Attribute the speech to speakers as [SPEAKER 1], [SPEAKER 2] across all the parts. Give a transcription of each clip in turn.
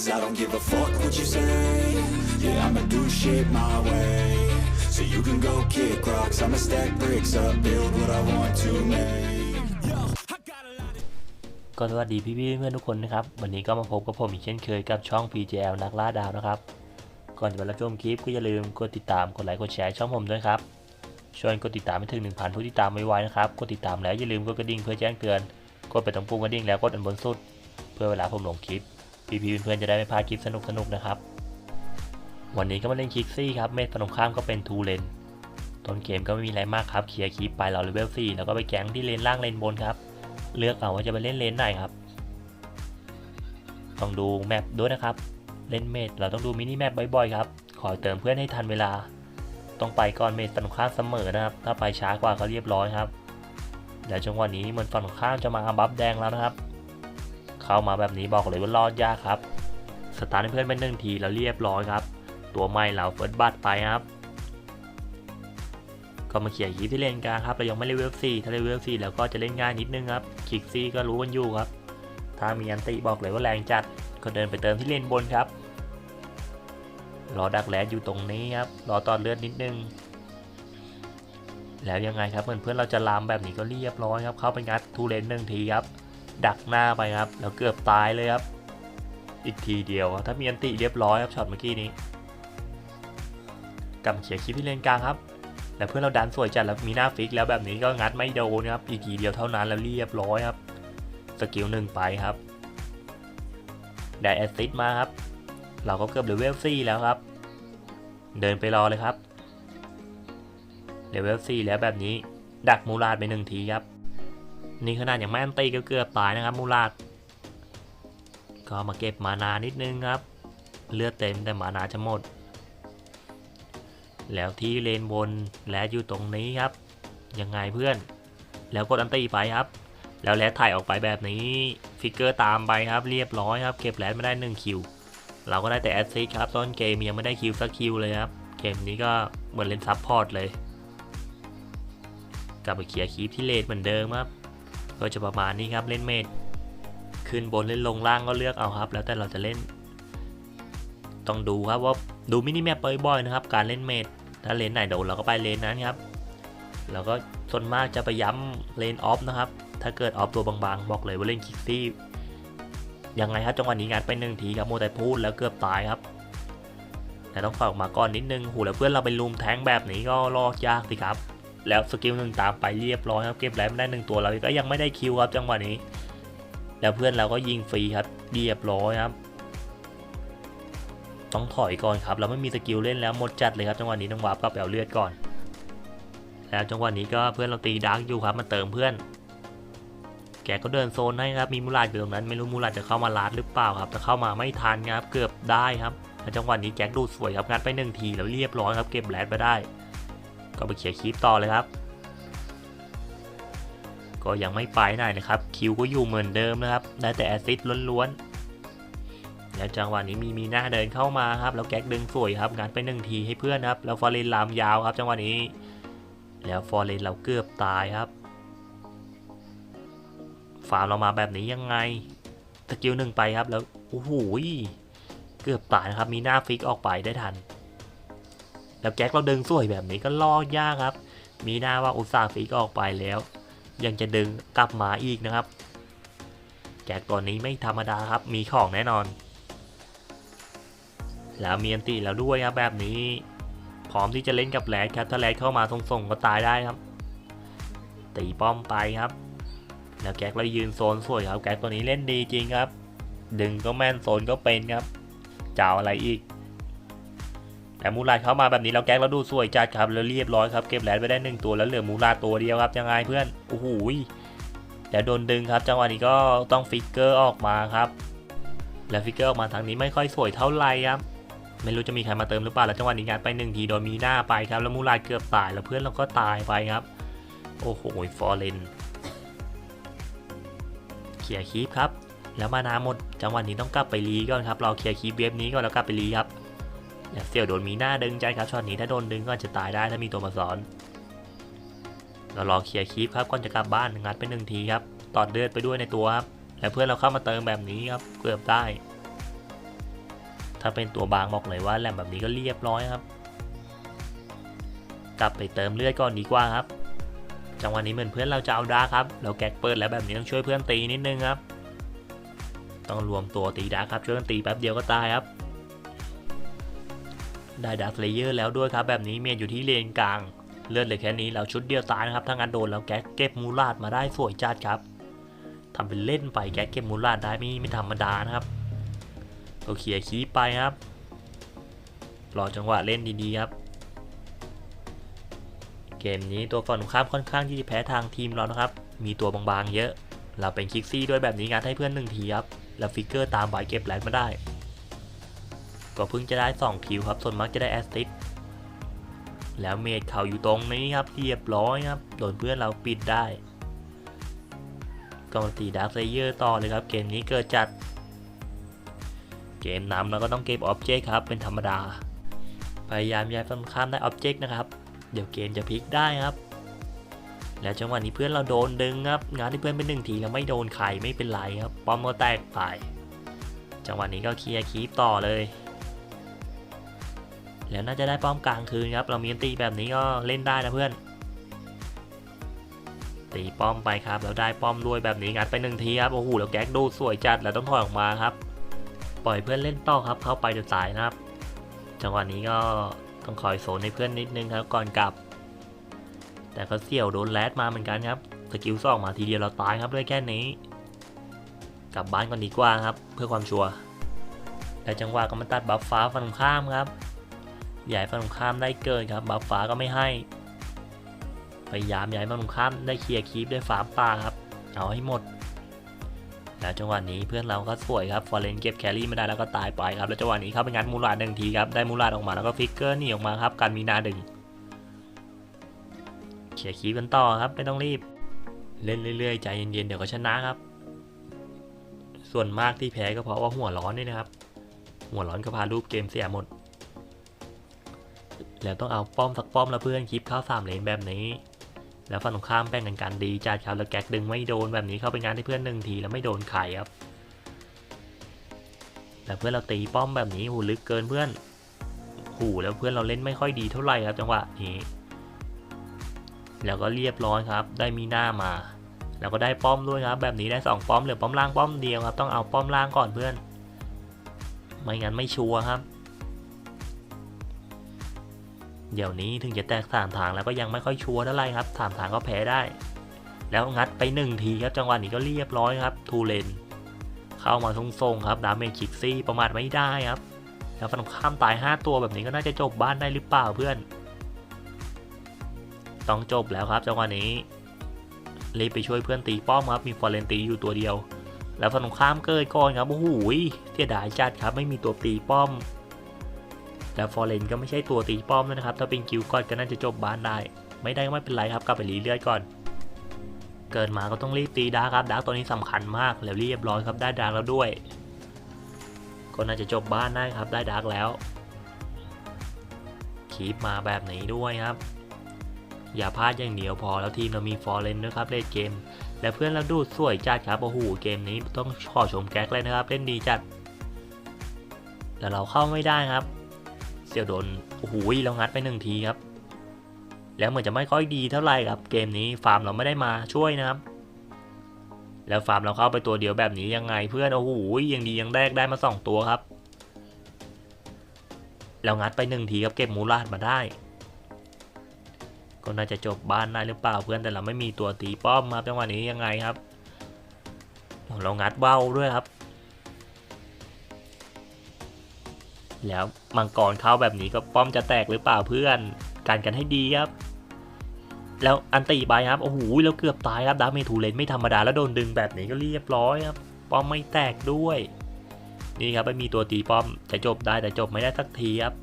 [SPEAKER 1] Cause I don't give a fuck what you say Yeah, I'ma do shit my way So you can go kick rocks I'ma stack bricks up Build what I want to make
[SPEAKER 2] ก็สวัสดีพี่ๆเพื่อนทุกคนนะครับ วันนี้ก็มาพบกับผมอีกเช่นเคยกับช่อง PJL นักล่าดาวนะครับ ก่อนจะไปรับชมคลิปก็อย่าลืมกดติดตามกดไลค์กดแชร์ช่องผมด้วยครับชวยกดติดตามให้ถึง 1,000 ผู้ติดตามไวๆนะครับ กดติดตามแล้วอย่าลืมกดกระดิ่งเพื่อแจ้งเตือน กดไปตรงปุ่มกระดิ่งแล้วกดอันบนสุด เพื่อเวลาผมลงคลิป พี่ๆเพื่อนๆจะได้ไม่พลาดคลิปสนุกๆนะครับ วันนี้ก็มาเล่นคิกซี่ครับเมทฝั่งตรงข้ามก็เป็นทูเลนต้นเกมก็ไม่มีอะไรมากครับเคลียร์คลิปไปเราเลเวล4แล้วก็ไปแก๊งที่เลนล่างเลนบนครับ เลือกเอาว่าจะไปเล่นเลนไหนครับต้องดูแมปด้วยนะครับ เล่นเมดเราต้องดูมินิแมปบ่อยๆครับคอยเติมเพื่อนให้ทันเวลา ต้องไปก่อนเมดฝั่งข้ามเสมอนะครับ ถ้าไปช้ากว่าก็เรียบร้อยครับแล้วจังหวะนี้เหมือนฝั่งตรงข้ามจะมาบัฟแดงแล้วนะครับ เข้ามาแบบนี้บอกเลยว่ารอดยากครับ สตาร์ทเพื่อนเป็นหนึ่งทีแล้วเรียบร้อยครับ ตัวใหม่เราเฟิร์สบัตไปครับ ก็มาเขี่ยยีที่เลนกลางครับเรายังไม่เลเวล4ถ้าเลเวล4แล้วก็จะเล่นง่ายนิดนึงครับคิกซี่ก็รู้กันอยู่ครับ ถ้ามีอันติบอกเลยว่าแรงจัดก็เดินไปเติมที่เลนบนครับ รอดักแลดอยู่ตรงนี้ครับ รอตอนเลือดนิดนึง แล้วยังไงครับเพื่อนเพื่อนๆเราจะลามแบบนี้ก็เรียบร้อยครับ เข้าไปงัดทูเลนหนึ่งทีครับ ดักหน้าไปครับ แล้วเกือบตายเลยครับ อีกทีเดียวครับถ้ามีอันติเรียบร้อยครับช็อตเมื่อกี้นี้กลับมาเขียคลิปที่เลนกลางครับ แล้วเพื่อนเราดันสวยจัดแล้วมีหน้าฟิกแล้วแบบนี้ก็งัดไม่โดนครับ อีกทีเดียวเท่านั้นแล้วเรียบร้อยครับ สกิลหนึ่งไปครับ ได้แอสซิดมาครับ เราก็เกือบเลเวล4แล้วครับ เดินไปรอเลยครับเลเวล4แล้วแบบนี้ดักมูลาดไปหนึ่งทีครับ นี่ขนาดอย่างแม่นตีก็เกือบตายนะครับมูลาดก็มาเก็บมานานิดนึงครับเลือดเต็มแต่มานาจะหมด แล้วที่เลนบนและอยู่ตรงนี้ครับ ยังไงเพื่อน แล้วกดอันตีไปครับ แล้วแรดถ่ายออกไปแบบนี้ฟิกเกอร์ตามไปครับเรียบร้อยครับ เก็บแรดไม่ได้1คิวเราก็ได้แต่แอสซิสครับต้นเกมยังไม่ได้คิวสักคิวเลยครับเกมนี้ก็เหมือนเล่นซับพอร์ตเลยกลับไปเคลียร์คีปที่เลนเหมือนเดิมครับ ก็จะประมาณนี้ครับเล่นเมดขึ้นบนเล่นลงล่างก็เลือกเอาครับ แล้วแต่เราจะเล่น ต้องดูครับว่าดูมินิแมปบ่อยๆนะครับ การเล่นเมดถ้าเลนไหนโดนเราก็ไปเลนนั้นครับแล้วก็ส่วนมากจะไปย้ำเลนออฟนะครับ ถ้าเกิดออฟตัวบางๆ บอกเลยว่าเล่นคิกซี่ยังไงครับจังหวะนี้งานไปหนึ่งทีครับโมแต่พูดแล้วเกือบตายครับแต่ต้องฝากออกมาก่อนนิดนึงหูแล้วเพื่อนเราไปลุมแทงแบบนี้ก็รอดยากสิครับ แล้วสกิลหนึ่งตามไปเรียบร้อยครับเก็บแรมได้หนึ่งตัวเราก็ยังไม่ได้คิวครับจังหวะนี้ แล้วเพื่อนเราก็ยิงฟรีครับเรียบร้อยครับ ต้องถอยก่อนครับ เราไม่มีสกิลเล่นแล้วหมดจัดเลยครับจังหวะนี้ต้องวาร์ปกลับไปเอาเลือดก่อน แล้วจังหวะนี้ก็เพื่อนเราตีดาร์กอยู่ครับมาเติมเพื่อนแกก็เดินโซนให้ครับ มีมูลาดอยู่ตรงนั้น ไม่รู้มูลาดจะเข้ามาลาดหรือเปล่าครับแต่เข้ามาไม่ทันครับ เกือบได้ครับแล้วจังหวะนี้แจ็คดูสวยครับ งัดไปหนึ่งทีแล้วเรียบร้อยครับ เก็บแรดไปได้ ก็ไปเขียร์คลิปต่อเลยครับ ก็ยังไม่ไปไหนนะครับ คิวก็อยู่เหมือนเดิมนะครับ ได้แต่แอซิดล้วนๆ แล้วจังหวะนี้มีมีหน้าเดินเข้ามาครับ แล้วแก๊กดึงสวยครับงัดไปหนึ่งทีให้เพื่อนครับ แล้วฟอร์เรนลามยาวครับ จังหวะนี้ แล้วฟอร์เรนเราเกือบตายครับ ฟาร์มเรามาแบบนี้ยังไงสกิลหนึ่งไปครับ แล้ว โอ้โห เกือบตายนะครับ มีหน้าฟิกออกไปได้ทัน แล้วแก๊กเราดึงสวยแบบนี้ก็ล่อยากครับ มีหน้าว่าอุตส่าห์ฟิกออกไปแล้ว ยังจะดึงกลับมาอีกนะครับ แก๊กตัวนี้ไม่ธรรมดาครับ มีของแน่นอน แล้วมีอันติแล้วด้วยครับแบบนี้ พร้อมที่จะเล่นกับแรดครับถ้าแรดเข้ามาส่งๆก็ตายได้ครับ ตีป้อมไปครับแล้วแก๊กเรายืนโซนสวยครับแก๊กตัวนี้เล่นดีจริงครับ ดึงก็แม่นโซนก็เป็นครับจะเอาอะไรอีก แต่มูลาดเข้ามาแบบนี้แล้วแก๊กเราดูสวยจัดครับแล้วเรียบร้อยครับเก็บแรดไปได้หนึ่งตัวแล้วเหลือมูลาดตัวเดียวครับยังไงเพื่อนโอ้โหแล้วโดนดึงครับ จังหวะนี้ก็ต้องฟิกเกอร์ออกมาครับ แล้วฟิกเกอร์ออกมาทางนี้ไม่ค่อยสวยเท่าไหร่ครับไม่รู้จะมีใครมาเติมหรือเปล่าแล้วจังหวะนี้งานไปหนึ่งทีโดนมีหน้าไปครับแล้วมูลาดเกือบตายแล้วเพื่อนเราก็ตายไปครับ โอ้โหฟอร์เรนเคลียร์คีปครับแล้วมานาหมดจังหวะนี้ต้องกลับไปรีก่อนครับเราเคลียร์คีปเวฟนี้ก่อนแล้วกลับไปรีครับ แล้วเสี่ยวโดนมีหน้าดึงใจครับช็อตนี้ถ้าโดนดึงก็จะตายได้ถ้ามีตัวมาสอนเรารอเคลียร์คีปครับก่อนจะกลับบ้านงัดไปหนึ่งทีครับตอดเลือดไปด้วยในตัวครับแล้วเพื่อนเราเข้ามาเติมแบบนี้ครับเกือบได้ ถ้าเป็นตัวบางบอกเลยว่าแหลมแบบนี้ก็เรียบร้อยครับ กลับไปเติมเลือดก่อนดีกว่าครับจังหวะนี้เหมือนเพื่อนเราจะเอาดาครับ เราแก๊กเปิดแล้วแบบนี้ต้องช่วยเพื่อนตีนิดนึงครับ ต้องรวมตัวตีดาครับช่วยกันตีแป๊บเดียวก็ตายครับ ได้ดาร์คเลเยอร์แล้วด้วยครับ แบบนี้เมียอยู่ที่เลนกลาง เลือดเหลือแค่นี้เราชุดเดียวตายนะครับถ้างั้นโดนแล้วแก๊กเก็บมูลาดมาได้สวยจัดครับทำเป็นเล่นไปแก๊กเก็บมูลาดได้ไม่ไม่ธรรมดานะครับเราเขี่ยคีไปครับรอจังหวะเล่นดีๆครับเกมนี้ตัวฝั่งตรงข้ามค่อนข้างที่จะแพ้ทางทีมเรานะครับ มีตัวบางๆเยอะ เราเป็นคิกซี่ด้วยแบบนี้งานให้เพื่อนหนึ่งทีครับ แล้วฟิกเกอร์ตามไว้เก็บแลนด์มาได้ ก็เพิ่งจะได้ 2 คิวครับ ส่วนมากจะได้แอสติสแล้วเมดเขาอยู่ตรงนี้ครับเรียบร้อยครับ โดนเพื่อนเราปิดได้ก็มาตีดาร์คเลเยอร์ต่อเลยครับ เกมนี้เกิดจัด เกมนำเราก็ต้องเก็บออบเจกต์ครับ เป็นธรรมดา พยายามย้ายฝั่งข้ามได้ออบเจกต์นะครับ เดี๋ยวเกมจะพลิกได้ครับ แล้วจังหวะนี้เพื่อนเราโดนดึงครับ งานที่เพื่อนเป็นหนึ่งทีแล้วไม่โดนใครไม่เป็นไรครับ ป้อมก็แตกไป จังหวะนี้ก็เคลียร์คีปต่อเลย แล้วน่าจะได้ป้อมกลางคืนครับ เรามีตีแบบนี้ก็เล่นได้นะเพื่อน ตีป้อมไปครับ แล้วได้ป้อมด้วยแบบนี้งัดไปหนึ่งทีครับ โอ้โห แล้วแก๊กดูสวยจัด แล้วต้องถอยออกมาครับ ปล่อยเพื่อนเล่นต่อครับ เข้าไปจนตายนะครับ จังหวะนี้ก็ต้องคอยโซนให้เพื่อนนิดนึงครับ ก่อนกลับ แต่ก็เสี่ยวโดนแรดมาเหมือนกันครับ สกิลสองมาทีเดียวเราตายครับด้วยแค่นี้ กลับบ้านก่อนดีกว่าครับ เพื่อความชัวร์แต่จังหวะก็มาตัดบัฟฟ้าฝั่งข้ามครับ ย้ายฝั่งตรงข้ามได้เกินครับบัฟฟ้าก็ไม่ให้ พยายามย้ายฝั่งตรงข้ามได้เคลียร์คีปด้วยฟ้าป่าครับเอาให้หมด แล้วจังหวะนี้เพื่อนเราก็สวยครับฟอร์เรนเก็บแครี่ไม่ได้แล้วก็ตายไปครับ แล้วจังหวะนี้เข้าไปงัดมูลาดหนึ่งทีครับ ได้มูลาดออกมาแล้วก็ฟิกเกอร์หนีออกมาครับการมีนาดึงเขี่ยร์คีปกันต่อครับไม่ต้องรีบ เล่นเรื่อยๆใจเย็นๆเดี๋ยวก็ชนะครับ ส่วนมากที่แพ้ก็เพราะว่าหัวร้อนนี่นะครับ หัวร้อนก็พารูปเกมเสียหมด แล้วต้องเอาป้อมสักป้อมแล้วเพื่อนคลิปเข้าสามเลนแบบนี้ แล้วฝั่งตรงข้ามแบ่งกันกันดีจัดครับแล้วแก๊กดึงไม่โดนแบบนี้เข้าไปงานที่เพื่อนหนึ่งทีแล้วไม่โดนไข่ครับแต่เพื่อนเราตีป้อมแบบนี้หูลึกเกินเพื่อนหูแล้วเพื่อนเราเล่นไม่ค่อยดีเท่าไหร่ครับจังหวะนี้ แล้วก็เรียบร้อยครับ ได้มีหน้ามา แล้วก็ได้ป้อมด้วยครับ แบบนี้ได้สองป้อมเหลือป้อมล่างป้อมเดียวครับ ต้องเอาป้อมล่างก่อนเพื่อน ไม่งั้นไม่ชัวร์ครับ เดี๋ยวนี้ถึงจะแตกสามทางแล้วก็ยังไม่ค่อยชัวร์เท่าไหร่ครับสามทางก็แพ้ได้ แล้วงัดไปหนึ่งทีครับจังหวะนี้ก็เรียบร้อยครับทูเลนเข้ามาทรงๆครับดาเมจคิกซี่ประมาทไม่ได้ครับแล้วฝั่งข้ามตาย 5 ตัวแบบนี้ก็น่าจะจบบ้านได้หรือเปล่าเพื่อน ต้องจบแล้วครับจังหวะนี้รีบไปช่วยเพื่อนตีป้อมครับมีฟอร์เรนตีอยู่ตัวเดียว แล้วฝั่งข้ามเกิดก่อนครับโอ้โหเสียดายจัดครับไม่มีตัวตีป้อม แล้วฟอร์เรนก็ไม่ใช่ตัวตีป้อมด้วยนะครับ ถ้าเป็นกิลก่อนก็น่าจะจบบ้านได้ ไม่ได้ก็ไม่เป็นไรครับกลับไปรีเลือดก่อน เกิดมาก็ต้องรีบตีดาร์ครับดาร์ตัวนี้สำคัญมากแล้วเรียบร้อยครับได้ดาร์แล้วด้วย ก็น่าจะจบบ้านได้ครับได้ดาร์กแล้วคีปมาแบบนี้ด้วยครับ อย่าพลาดอย่างเดียวพอแล้วทีมเรามีฟอร์เรนด้วยครับเล่นเกม และเพื่อนเราดูสวยจัดครับโอ้โหเกมนี้ต้องขอชมแก๊กเลยนะครับเล่นดีจัดแต่เราเข้าไม่ได้ครับ เสี่ยวโดนโอ้โหเรางัดไปหนึ่งทีครับ แล้วเหมือนจะไม่ค่อยดีเท่าไหร่ครับเกมนี้ฟาร์มเราไม่ได้มาช่วยนะครับ แล้วฟาร์มเราเข้าไปตัวเดียวแบบนี้ยังไงเพื่อนโอ้โหยังดียังแรกได้มาสองตัวครับเรางัดไปหนึ่งทีครับเก็บมูลาดมาได้ ก็น่าจะจบบ้านได้หรือเปล่าเพื่อนแต่เราไม่มีตัวตีป้อมครับจังหวะนี้ยังไงครับเรางัดเบ้าด้วยครับ แล้ว มังกรเข้าแบบนี้ก็ป้อมจะแตกหรือเปล่าเพื่อนกันกันให้ดีครับ แล้วอันตีไปครับโอ้โหแล้วเกือบตายครับดาเมจทูเลนไม่ธรรมดาแล้วโดนดึงแบบนี้ก็เรียบร้อยครับป้อมไม่แตกด้วย นี่ครับไม่มีตัวตีป้อมจะจบได้แต่จบไม่ได้สักทีครับ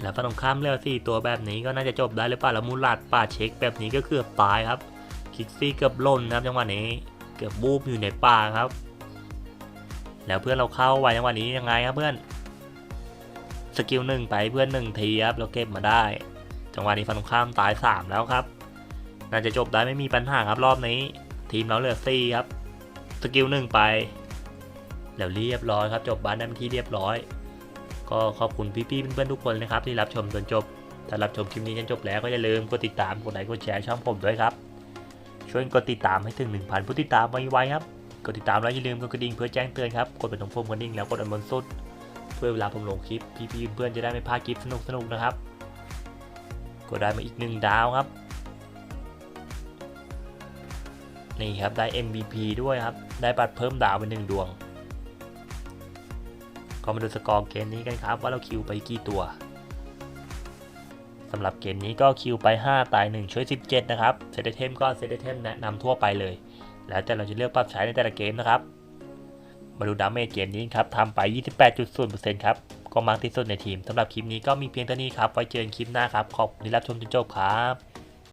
[SPEAKER 2] แล้วฝั่งตรงข้ามเลือสี่ตัวแบบนี้ก็น่าจะจบได้หรือเปล่าแล้วมูลาดป่าเช็คแบบนี้ก็เกือบตายครับคิกซี่เกือบล่นนะครับจังหวะนี้เกือบบูบอยู่ในป่าครับ แล้วเพื่อนเราเข้าไว้จังหวะนี้ยังไงครับเพื่อน สกิลหนึ่งไปเพื่อนหนึ่งทีครับเราเก็บมาได้ จังหวะนี้ฝั่งตรงข้ามตาย 3 แล้วครับ น่าจะจบได้ไม่มีปัญหาครับรอบนี้ ทีมเราเหลือ4ครับ สกิลหนึ่งไป แล้วเรียบร้อยครับจบบ้านได้เป็นที่เรียบร้อย ก็ขอบคุณพี่ๆเพื่อนๆทุกคนนะครับที่รับชมจนจบ ถ้ารับชมคลิปนี้จนจบแล้วก็อย่าลืมกดติดตามกดไลค์กดแชร์ช่องผมด้วยครับ ช่วยกดติดตามให้ถึง 1,000ผู้ติดตามไวๆครับ กดติดตามแล้วอย่าลืมกดกระดิ่งเพื่อแจ้งเตือนครับ กดเป็นตรงโฟมกระดิ่งแล้วกดอันบนสุด พื่อเวลาผมลงคลิปพี่ๆเพื่อนๆจะได้ไม่พลาดคลิปสนุกๆนะครับกดได้มาอีกหนึ่งดาวครับนี่ครับได้ MVP ด้วยครับ ได้บัตรเพิ่มดาวไปหนึ่งดวง ก็มาดูสกอร์เกมนี้กันครับ ว่าเราคิวไปกี่ตัวสำหรับเกมนี้ก็คิวไป 5 ตาย 1 ช่วย 17 นะครับเซตเทมก็เซตเทมแนะนำทั่วไปเลย แล้วแต่เราจะเลือกปรับใช้ในแต่ละเกมนะครับ มาดูดาเมจเกมนี้ครับทำไป 28.0%ครับก็มากที่สุดในทีมสำหรับคลิปนี้ก็มีเพียงเท่านี้ครับไว้เจอกันคลิปหน้าครับขอบคุณที่รับชมจนจบครับ